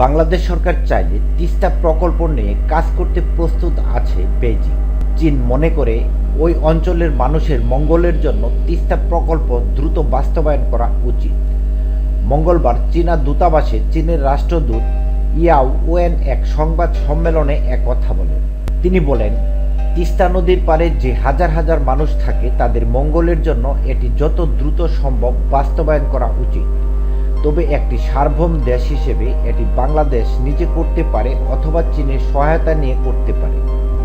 বাংলাদেশ সরকার চাইলে তিস্তা প্রকল্প নিয়ে কাজ করতে প্রস্তুত আছে বেইজিং। চীন মনে করে ওই অঞ্চলের মানুষের মঙ্গলের জন্য তিস্তা প্রকল্প দ্রুত বাস্তবায়ন করা উচিত। মঙ্গলবার চীনা দূতাবাসে চীনের রাষ্ট্রদূত ইয়াও ওয়েন এক সংবাদ সম্মেলনে এক কথা বলেন। তিনি বলেন, তিস্তা নদীর পারে যে হাজার হাজার মানুষ থাকে তাদের মঙ্গলের জন্য এটি যত দ্রুত সম্ভব বাস্তবায়ন করা উচিত। তবে একটি সার্বভৌম দেশ হিসেবে এটি বাংলাদেশ নিজে করতে পারে অথবা চীনের সহায়তা নিয়ে করতে পারে।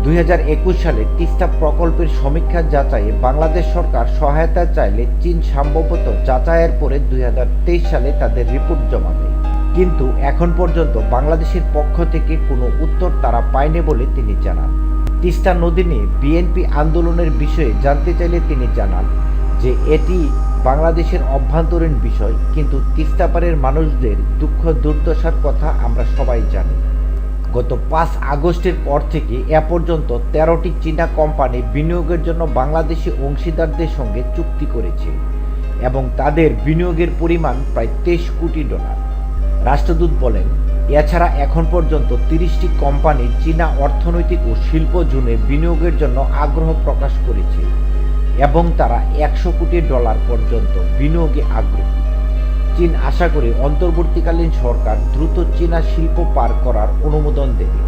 দুই হাজার একুশ সালে তিস্তা প্রকল্পের সমীক্ষা যাচাইয়ে বাংলাদেশ সরকার সহায়তা চাইলে চীন সম্ভবত যাচাইয়ের পরে দুই হাজার তেইশ সালে তাদের রিপোর্ট জমা দেয়। কিন্তু এখন পর্যন্ত বাংলাদেশের পক্ষ থেকে কোনো উত্তর তারা পায়নি বলে তিনি জানান। তিস্তা নদী নিয়ে বিএনপি আন্দোলনের বিষয়ে জানতে চাইলে তিনি জানান যে এটি বাংলাদেশের অভ্যন্তরীণ বিষয়, কিন্তু তিস্তাপাড়ের মানুষদের দুঃখ দুর্দশার কথা আমরা সবাই জানি। গত পাঁচ আগস্টের পর থেকে এ পর্যন্ত তেরোটি চীনা কোম্পানি বিনিয়োগের জন্য বাংলাদেশি অংশীদারদের সঙ্গে চুক্তি করেছে এবং তাদের বিনিয়োগের পরিমাণ প্রায় তেইশ কোটি ডলার। রাষ্ট্রদূত বলেন, এছাড়া এখন পর্যন্ত তিরিশটি কোম্পানি চীনা অর্থনৈতিক ও শিল্প জোনে বিনিয়োগের জন্য আগ্রহ প্রকাশ করেছে। এবং তারা একশো কোটি ডলার পর্যন্ত বিনিয়োগে আগ্রহী। চীন আশা করে অন্তর্বর্তীকালীন সরকার দ্রুত চীনা শিল্প পার করার অনুমোদন দেবে।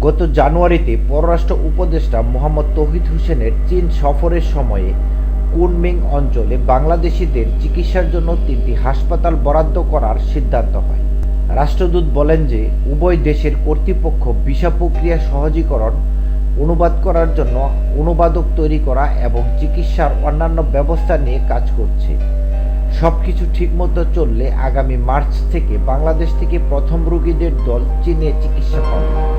গত জানুয়ারিতে পররাষ্ট্র উপদেষ্টা মোহাম্মদ তৌহিদ হোসেনের চীন সফরের সময়ে কুনমিং অঞ্চলে বাংলাদেশিদের চিকিৎসার জন্য তিনটি হাসপাতাল বরাদ্দ করার সিদ্ধান্ত হয়। রাষ্ট্রদূত বলেন যে, উভয় দেশের কর্তৃপক্ষ ভিসা প্রক্রিয়া সহজীকরণ অনুবাদ করার জন্য অনুবাদক তৈরি করা এবং চিকিৎসার অন্যান্য ব্যবস্থা নিয়ে কাজ করছে। সব কিছু ঠিকমতো চললে আগামী মার্চ থেকে বাংলাদেশ থেকে প্রথম রোগীদের দল চীনে চিকিৎসা পাবে।